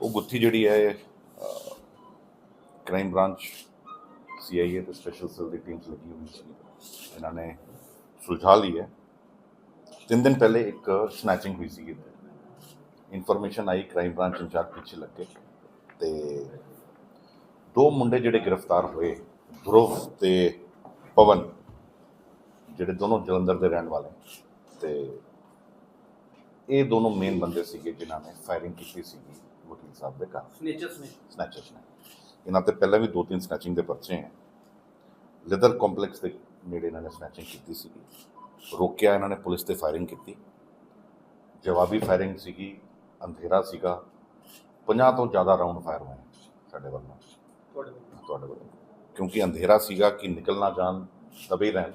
ਉਹ ਗੁੱਥੀ ਜਿਹੜੀ ਹੈ ਕ੍ਰਾਈਮ ਬ੍ਰਾਂਚ ਸੀਆਈਏ ਤੇ ਸਪੈਸ਼ਲ ਸੈੱਲ ਦੀ ਟੀਮਸ ਲੱਗੀ ਹੋਈ ਸੀ। ਇਹਨਾਂ ਨੇ ਸੁਲਝਾ ਲਈ ਹੈ। ਤਿੰਨ ਦਿਨ ਪਹਿਲੇ ਇੱਕ ਸਨੈਚਿੰਗ ਹੋਈ ਸੀ ਇਨਫੋਰਮੇਸ਼ਨ ਆਈ ਕ੍ਰਾਈਮ ਬ੍ਰਾਂਚ ਇੰਚਾਰਜ ਪਿੱਛੇ ਲੱਗੇ ਤੇ ਦੋ ਮੁੰਡੇ ਜਿਹੜੇ ਗ੍ਰਿਫਤਾਰ ਹੋਏ, ਧਰੁਵ ਤੇ ਪਵਨ, ਜਿਹੜੇ ਦੋਨੋਂ ਜਲੰਧਰ ਦੇ ਰਹਿਣ ਵਾਲੇ। ਤੇ ਇਹ ਦੋਨੋਂ ਮੇਨ ਬੰਦੇ ਸੀਗੇ ਜਿਨ੍ਹਾਂ ਨੇ ਫਾਇਰਿੰਗ ਕੀਤੀ ਸੀਗੀ। ਵਕੀਲ ਸਾਹਿਬ ਦੇ ਘਰ। ਸਨੇਚਰਸ ਨੇ। ਸਨੈਚਰਸ ਨੇ। ਇਹਨਾਂ ਤੇ ਪਹਿਲਾਂ ਵੀ ਦੋ ਤਿੰਨ ਸਨੈਚਿੰਗ ਦੇ ਪਰਚੇ ਹੈ। ਲੈਦਰ ਕੰਪਲੈਕਸ ਦੇ ਨੇੜੇ ਇਹਨਾਂ ਨੇ ਸਨੈਚਿੰਗ ਕੀਤੀ ਸੀਗੀ। ਰੋਕਿਆ ਇਹਨਾਂ ਨੇ ਪੁਲਿਸ ਤੇ ਫਾਇਰਿੰਗ ਕੀਤੀ। ਜਵਾਬੀ ਫਾਇਰਿੰਗ ਸੀਗੀ ਅੰਧੇਰਾ ਸੀਗਾ। 50 ਤੋਂ ਜ਼ਿਆਦਾ ਰਾਉਂਡ ਫਾਇਰ ਹੋਏ ਸਾਡੇ ਵੱਲੋਂ ਤੁਹਾਡੇ ਕੋਲ ਤੁਹਾਡੇ ਵੱਲੋਂ ਕਿਉਂਕਿ ਅੰਧੇਰਾ ਸੀਗਾ ਕਿ ਨਿਕਲ ਨਾ ਜਾਣ ਦਬੇ ਰਹਿਣ।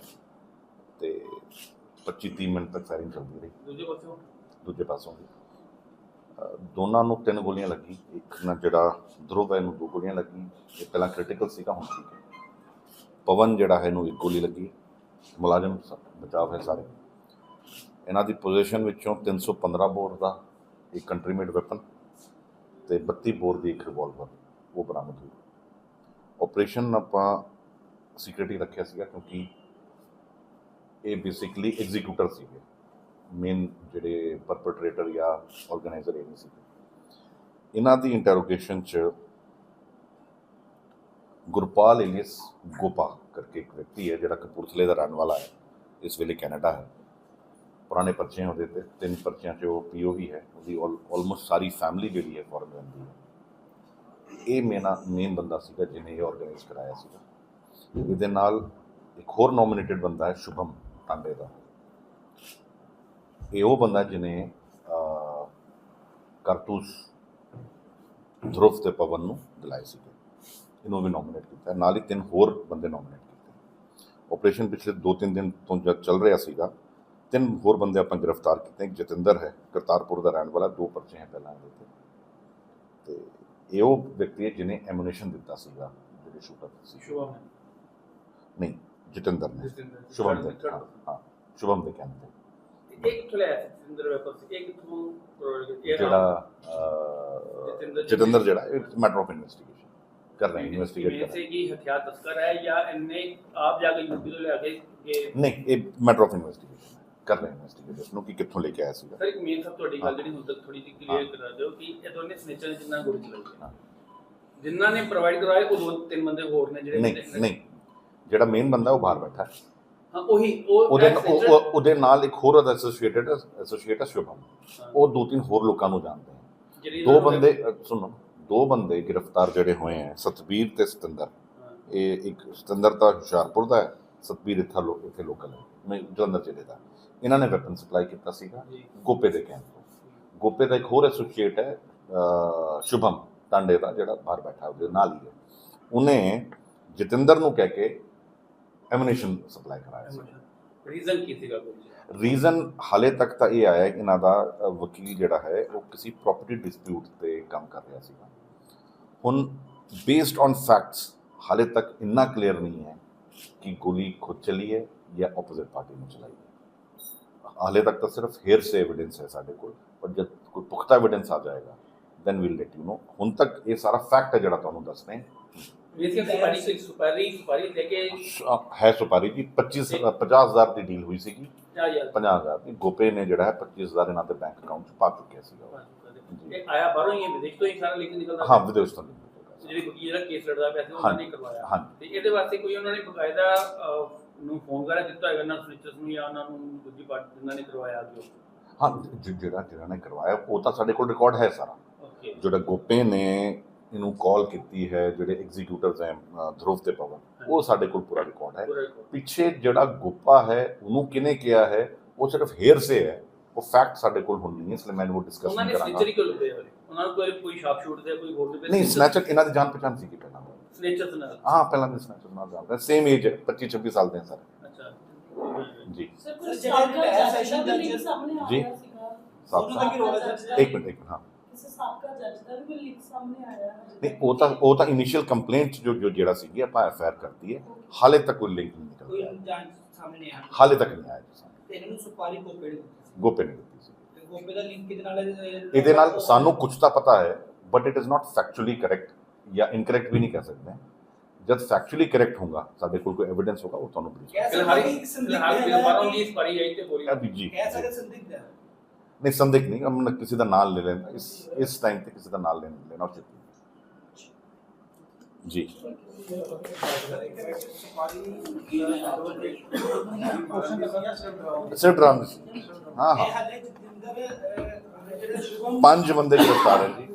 ਤੇ 25 30 ਮਿੰਟ ਤੱਕ ਫਾਇਰਿੰਗ ਚੱਲਦੀ ਰਹੀ। ਦੂਜੇ ਪਾਸੇ ਦੂਜੇ ਪਾਸੋਂ ਵੀ ਦੋਨਾਂ ਨੂੰ ਤਿੰਨ ਗੋਲੀਆਂ ਲੱਗੀ ਇੱਕ ਨਾਲ ਜਿਹੜਾ ਧਰੁਵ ਹੈ, ਇਹਨੂੰ ਦੋ ਗੋਲੀਆਂ ਲੱਗੀ ਇਹ ਪਹਿਲਾਂ ਕ੍ਰਿਟੀਕਲ ਸੀਗਾ, ਹੁਣ ਠੀਕ ਹੈ। ਪਵਨ ਜਿਹੜਾ ਹੈ, ਇਹਨੂੰ ਇੱਕ ਗੋਲੀ ਲੱਗੀ ਮੁਲਾਜ਼ਮ ਸ- ਬਚਾਅ ਹੈ ਸਾਰੇ। ਇਹਨਾਂ ਦੀ ਪੋਜੀਸ਼ਨ ਵਿੱਚੋਂ 315 ਬੋਰ ਦਾ ਇੱਕ ਕੰਟਰੀ ਮੇਡ ਵੈਪਨ ਤੇ 32 ਬੋਰ ਦੀ ਇੱਕ ਰਿਵਾਲਵਰ ਉਹ ਬਰਾਮਦ ਹੋਈ। ਆਪਰੇਸ਼ਨ ਆਪਾਂ ਸੀਕ੍ਰੀਟੀ ਰੱਖਿਆ ਸੀਗਾ ਕਿਉਂਕਿ ਇਹ ਬੇਸਿਕਲੀ ਐਗਜ਼ੀਕਿਊਟਰ ਸੀਗੇ। ਮੇਨ ਜਿਹੜੇ ਪਰਪਟਰੇਟਰ ਜਾਂ ਆਰਗੇਨਾਈਜ਼ਰ ਇਹ ਨਹੀਂ ਸੀ। ਇਹਨਾਂ ਦੀ ਇੰਟਰੋਗੇਸ਼ਨ ਚ ਗੁਰਪਾਲ ਇਲੀਸ ਗੋਪਾ ਕਰਕੇ ਇੱਕ ਵਿਅਕਤੀ ਹੈ ਜਿਹੜਾ ਕਪੂਰਥਲੇ ਦਾ ਰਹਿਣ ਵਾਲਾ ਹੈ। ਇਸ ਵੇਲੇ ਕੈਨੇਡਾ ਹੈ। ਪੁਰਾਣੇ ਪਰਚੇ ਉਹਦੇ ਤੇ, ਤਿੰਨ ਪਰਚਿਆਂ 'ਚ ਉਹ ਪੀਓ ਵੀ ਹੈ। ਉਹਦੀ ਆਲਮੋਸਟ ਸਾਰੀ ਫੈਮਿਲੀ ਜਿਹੜੀ ਹੈ ਫੋਰਨ ਰਹਿੰਦੀ ਹੈ। ਇਹ ਮੇਨਾ ਮੇਨ ਬੰਦਾ ਸੀਗਾ ਜਿਹਨੇ ਇਹ ਆਰਗੇਨਾਈਜ਼ ਕਰਾਇਆ ਸੀਗਾ। ਇਹਦੇ ਨਾਲ ਇੱਕ ਹੋਰ ਨੋਮੀਨੇਟਡ ਬੰਦਾ ਹੈ, ਸ਼ੁਭਮ ਟਾਂਡੇ ਦਾ। ਇਹ ਉਹ ਬੰਦਾ ਜਿਹਨੇ ਅਹ, ਕਾਰਤੂਸ ਧਰੁਵ ਤੇ ਪਵਨ ਨੂੰ ਦਿਲਾਏ ਸੀਗੇ ਇਹਨੂੰ ਵੀ ਨੋਮੀਨੇਟ ਕੀਤਾ। ਨਾਲ ਹੀ ਤਿੰਨ ਹੋਰ ਬੰਦੇ ਨੋਮੀਨੇਟ ਕੀਤੇ। ਆਪਰੇਸ਼ਨ ਪਿਛਲੇ 2-3 ਦਿਨ ਤੋਂ ਜਦ ਚੱਲ ਰਿਹਾ ਸੀਗਾ ਤਿੰਨ ਹੋਰ ਬੰਦੇ ਆਪਾਂ ਗ੍ਰਿਫਤਾਰ ਕੀਤੇ। ਜਤਿੰਦਰ ਹੈ ਕਰਤਾਰਪੁਰ ਦਾ ਰਹਿਣ ਵਾਲਾ ਦੋ ਪਰਚੇ ਹੈ ਪਹਿਲਾਂ ਇਹਦੇ ਤੇ। ਤੇ ਇਹ ਉਹ ਵਿਅਕਤੀ ਹੈ ਜਿਹਨੇ ਐਮੂਨੇਸ਼ਨ ਦਿੱਤਾ ਸੀਗਾ ਜਿਹੜੇ ਸ਼ੂਟਰ ਸੀ। ਸ਼ੁਭਮ ਨਹੀਂ ਜਤਿੰਦਰ ਨੇ। ਸ਼ੁਭਮ ਦੇ ਹਾਂ ਸ਼ੁਭਮ ਦੇ ਕਹਿੰਦੇ ਇੱਕ ਖੁਲਿਆ ਸੀ ਜਤਿੰਦਰ ਵੇਪਰ ਸੀ ਇੱਕ ਤੋਂ ਜਿਹੜਾ ਜਤਿੰਦਰ ਜਿਹੜਾ ਮੈਟਰ ਆਫ ਇਨਵੈਸਟੀਗੇਸ਼ਨ ਕਰ ਰਹੇ ਇਨਵੈਸਟੀਗੇਟ ਕਰ ਰਹੇ. ਕਿ ਹਥਿਆਰ ਤਸਕਰ ਹੈ ਜਾਂ ਇਹਨੇ ਆਪ ਜਾ ਕੇ ਯੂਪੀ ਤੋਂ ਲੈ ਕੇ ਨਹੀਂ ਇਹ ਮੈਟਰ ਆਫ ਇਨਵੈਸਟੀਗੇਸ਼ਨ ਕਰ ਰਹੇ ਇਨਵੈਸਟੀਗੇਟਰਸ ਨੂੰ ਕਿ ਕਿੱਥੋਂ ਲੈ ਕੇ ਆਇਆ ਸੀਗਾ। ਸਰ ਇੱਕ ਮੇਨ ਸਭ ਤੁਹਾਡੀ ਗੱਲ ਜਿਹੜੀ ਹੁਣ ਤੱਕ ਥੋੜੀ ਜਿਹੀ ਕਲੀਅਰ ਕਰਾ ਦਿਓ ਕਿ ਇਹ ਦੋਨੇ ਸਨੇਚਰ ਜਿੰਨਾ ਗੁੜ ਜੀ ਜਿਨ੍ਹਾਂ ਨੇ ਪ੍ਰੋਵਾਈਡ ਕਰਵਾਏ ਉਹ ਦੋ ਤਿੰਨ ਬੰਦੇ ਹੋਰ ਨੇ ਜਿਹੜੇ ਨਹੀਂ ਨਹੀਂ। ਜਿਹੜਾ ਮੇਨ ਬੰਦਾ ਉਹ ਬਾਹਰ ਬੈਠਾ ਹੈ। ਉਹੀ ਉਹ ਉਹਦੇ ਉਹ- ਉਹ- ਉਹਦੇ ਨਾਲ ਇੱਕ ਹੋਰ ਐਸੋਸੀਏਟਡ ਐਸੋਸੀਏਟ ਹੈ ਸ਼ੁਭਮ ਉਹ ਦੋ ਤਿੰਨ ਹੋਰ ਲੋਕਾਂ ਨੂੰ ਜਾਣਦੇ ਹੈ ਦੋ ਬੰਦੇ ਅ, ਸੁਣੋ ਦੋ ਬੰਦੇ ਗ੍ਰਿਫਤਾਰ ਜਿਹੜੇ ਹੋਏ ਹੈ ਸਤਬੀਰ ਤੇ ਸਤਿੰਦਰ। ਇਹ ਇੱਕ ਸਤਿੰਦਰ ਤਾਂ ਹੁਸ਼ਿਆਰਪੁਰ ਦਾ ਹੈ ਸਤਬੀਰ ਇੱਥੇ ਲੋ ਇੱਥੇ ਲੋਕਲ ਹੈ ਮੈਂ ਜਲੰਧਰ ਜ਼ਿਲ੍ਹੇ ਦਾ। ਇਹਨਾਂ ਨੇ ਵੈਪਨ ਸਪਲਾਈ ਕੀਤਾ ਸੀਗਾ ਜੀ। ਗੋਪੇ ਦੇ ਕੈਂਪ ਤੋਂ। ਗੋਪੇ ਦਾ ਇੱਕ ਹੋਰ ਐਸੋਸੀਏਟ ਹੈ ਅ, ਸ਼ੁਭਮ ਟਾਂਡੇ ਦਾ ਜਿਹੜਾ ਬਾਹਰ ਬੈਠਾ ਉਹਦੇ ਨਾਲ ਹੀ ਹੈ। ਉਹਨੇ ਜਤਿੰਦਰ ਨੂੰ ਕਹਿ ਕੇ ਐਮੂਨੇਸ਼ਨ ਸਪਲਾਈ ਕਰਾਇਆ ਸੀ। ਰੀਜ਼ਨ ਕੀ ਸੀਗਾ ਰੀਜ਼ਨ ਹਾਲੇ ਤੱਕ ਤਾਂ ਇਹ ਆਇਆ ਕਿ ਇਹਨਾਂ ਦਾ ਵਕੀਲ ਜਿਹੜਾ ਹੈ ਉਹ ਕਿਸੇ ਪ੍ਰਾਪਰਟੀ ਡਿਸਪਿਊਟ ਤੇ ਕੰਮ ਕਰ ਰਿਹਾ ਸੀਗਾ। ਹੁਣ ਬੇਸਡ ਔਨ ਫੈਕਟਸ ਹਾਲੇ ਤੱਕ ਇੰਨਾ ਕਲੀਅਰ ਨਹੀਂ ਹੈ ਕਿ ਗੋਲੀ ਖੁਦ ਚਲੀ ਹੈ ਜਾਂ ਆਪੋਜ਼ਿਟ ਪਾਰਟੀ ਨੇ ਚਲਾਈ ਹੈ। ਹਾਲੇ ਤੱਕ ਤਾਂ ਸਿਰਫ ਹੇਅਰ ਸੇ ਐਵੀਡੈਂਸ ਹੈ ਸਾਡੇ ਕੋਲ ਪਰ ਜਦ ਕੋਈ ਪੁਖਤਾ ਐਵੀਡੈਂਸ ਆ ਜਾਏਗਾ then we'll let you know ਹੁਣ ਤੱਕ ਇਹ ਸਾਰਾ ਫੈਕਟ ਹੈ ਜਿਹੜਾ ਤੁਹਾਨੂੰ ਦੱਸ ਰਹੇ ਹਾਂ। ਵੇਸੇ ਸੁਪਾਰੀ ਸੀ ਸੁਪਾਰੀ ਸੁਪਾਰੀ ਲੈ ਕੇ ਸ- ਹੈ ਸੁਪਾਰੀ ਜੀ 25 50000 ਦੀ ਡੀਲ ਹੋਈ ਸੀਗੀ। ਜਾ ਯਾਰ 50000 ਦੀ। ਗੋਪੇ ਨੇ ਜਿਹੜਾ ਹੈ 25000 ਇਹਨਾਂ ਦੇ ਬੈਂਕ ਅਕਾਊਂਟ 'ਚ ਪਾ ਚੁੱਕਿਆ ਸੀਗਾ। ਉਹ। ਇਹ ਆਇਆ ਬਾਹਰੋਂ ਹੀ ਹੈ ਵਿਦੇਸ਼ ਤੋਂ ਹੀ ਸਾਰਾ ਲੈ ਕੇ ਨਿਕਲਦਾ ਹਾਂ ਵਿਦੇਸ਼ ਤੋਂ ਨਹੀਂ ਜਿਹੜੀ ਵਕੀਲ ਦਾ ਕੇਸ ਲੜਦਾ ਪਿਆ ਸੀ ਉਹਨਾਂ ਨੇ ਕਰਵਾਇਆ। ਹਾਂਜੀ। ਤੇ ਇਹਦੇ ਵਾਸਤੇ ਕੋਈ ਉਹਨਾਂ ਨੇ ਬਕਾਇਦਾ ਅਹ, ਨੂੰ ਫੋਨ ਕਰਾ ਦਿੱਤਾ ਹੈਗਾ ਨਾ ਸਨਿਚਰਸ ਨੂੰ ਜਾਂ ਉਹਨਾਂ ਨੂੰ ਦੂਜੀ ਪਾਰਟੀ ਜਿਨ੍ਹਾਂ ਨੇ ਕਰਵਾਇਆ ਜੋ ਹਾਂ ਜਿ- ਜਿਹੜਾ ਜਿਹੜਾ ਨੇ ਕਰਵਾਇਆ ਉਹ ਤਾਂ ਸਾਡੇ ਕੋਲ ਰਿਕਾਰਡ ਹੈ ਸਾਰਾ। ਜਿਹੜਾ ਗੋਪੇ ਨੇ ਇਹਨੂੰ ਕਾਲ ਕੀਤੀ ਹੈ ਜਿਹੜੇ ਐਗਜ਼ੀਕਿਊਟਿਵਸ ਹੈ ਧਰੁਵ ਤੇ ਪਵਨ ਉਹ ਸਾਡੇ ਕੋਲ ਪੂਰਾ ਰਿਕਾਰਡ ਹੈ। ਪਿੱਛੇ ਜਿਹੜਾ ਗੋਪਾ ਹੈ ਉਹਨੂੰ ਕਿਨੇ ਕਿਹਾ ਹੈ ਉਹ ਸਿਰਫ ਹੇਅਰ ਸੇ ਹੈ। ਉਹ ਫੈਕਟ ਸਾਡੇ ਕੋਲ ਹੁਣ ਨਹੀਂ ਹੈ ਇਸ ਲਈ ਮੈਂ ਉਹ ਡਿਸਕਸ ਉਹਨਾਂ ਨਹੀਂ ਨੇ ਕਰਾਂਗਾ। ਸਨਿਚਰ ਹੀ ਕਿਉਂ ਲੱਭੇ ਹੋਏ। ਉਹਨਾਂ ਨੂੰ ਕੋਈ ਕੋਈ ਸ਼ਾਪ ਸ਼ੂਟ ਦੇ ਕੋਈ ਹੋਰ ਦੇ ਨਹੀਂ ਸਨੈਚਰ ਇਹਨਾਂ ਦੀ ਜਾਣ ਪਛਾਣ ਸੀ ਕਿ ਪਹਿਲਾਂ। ਸਨਿਚਰਸ ਨਾਲ। ਹਾਂ ਪਹਿਲਾਂ ਦੇ ਸਨੈਚਰ ਨਾਲ ਜਾਣਦਾ ਸੇਮ ਏਜ ਹੈ 25 26 ਸਾਲ ਦੇ ਸਰ। ਅੱਛਾ। ਜੀ। ਸਰ ਜੱਜ session ਦਾ ਲਿੰਕ ਸਾਹਮਣੇ ਆ ਜੀ। ਰਿਹਾ ਸੀਗਾ। ਸਾਬ ਉਹਦਾ ਕੀ ਰੋਲ ਹੈ ਸਰ? ਇੱਕ ਮਿੰਟ ਇੱਕ ਮਿੰਟ ਹਾਂ। ਕਿਸੇ ਸਾਬਕਾ ਜੱਜ ਦਾ ਵੀ ਕੋਈ ਲਿੰਕ ਸਾਹਮਣੇ ਆਇਆ ਹੈ ਨਹੀਂ ਉਹ ਤਾਂ ਉਹ ਤਾਂ ਇਨੀਸ਼ੀਅਲ ਕੰਪਲੇਂਟ ਜੋ ਜੋ ਜਿਹੜਾ ਸੀਗੀ ਆਪਾਂ ਐਫ ਆਰ ਕਰਤੀ ਹੈ। ਹਾਲੇ ਤੱਕ ਕੋਈ ਲਿੰਕ ਨਹੀਂ ਕੋਈ ਨਿਕਲਿਆ ਜਾਂਚ ਸਾਹਮਣੇ ਆਇਆ? ਹਾਲੇ ਤੱਕ ਨਹੀਂ ਆਇਆ ਜੀ ਸਾਹਮਣੇ। ਤੇ ਇਹਨਾਂ ਨੂੰ ਸੁਪਾਰੀ ਗੋਪੇ ਨੇ ਦਿੱਤੀ ਸੀ। ਗੋਪੇ ਨੇ ਦਿੱਤੀ ਸੀ। ਤੇ ਗੋਪੇ ਦਾ ਲਿੰਕ ਕਿਹਦੇ ਨਾਲ ਹੈ? ਇਹਦੇ ਨਾਲ ਸਾਨੂੰ ਕੁਝ ਤਾਂ ਪਤਾ ਹੈ but it is not factually correct ਜਾਂ ਇਨਕਰੈਕਟ ਵੀ ਨਹੀਂ ਕਹਿ ਸਕਦੇ ਜਦ ਫੈਕਚੁਅਲੀ ਕਰੈਕਟ ਹੋਊਗਾ ਸਾਡੇ ਕੋਲ ਕੋਈ ਐਵੀਡੈਂਸ ਹੋਗਾ ਉਹ ਤੁਹਾਨੂੰ brief ਕਹਿ ਫਿਲਹਾਲ ਸਕਦੇ ਕਿ ਸੰਦਿਗਧ ਫਿਲਹਾਲ ਹੈਗਾ ਬਾਹਰੋਂ ਕਿ- ਦੀ ਸਪਾਰੀ ਆਈ ਤੇ ਗੋਲੀ ਕਰਾਂਗੇ। ਜੀ। ਕਹਿ ਸਕਦੇ ਸੰਦਿਗਧ ਹੈ। ਨਹੀਂ ਸੰਦੇਹ ਨਹੀਂ ਹਮ ਕਿਸੇ ਦਾ ਨਾਮ ਲੈ ਲੈਣਾ ਇਸ ਇਸ ਟਾਈਮ ਤੇ ਕਿਸੇ ਦਾ ਨਾਮ ਲੈਣਾ ਲੈਣਾ ਉਚਿਤ ਨਹੀਂ ਜੀ ਸਿਰ ਡਰਾਮ ਹਾਂ ਹਾਂ ਇਹ ਹਾਲੇ ਜਤਿੰਦਰ ਅਹ, ਜਿਹੜੇ ਸ਼ੁਭਮ ਪੰਜ ਬੰਦੇ ਗ੍ਰਿਫਤਾਰ ਹੈ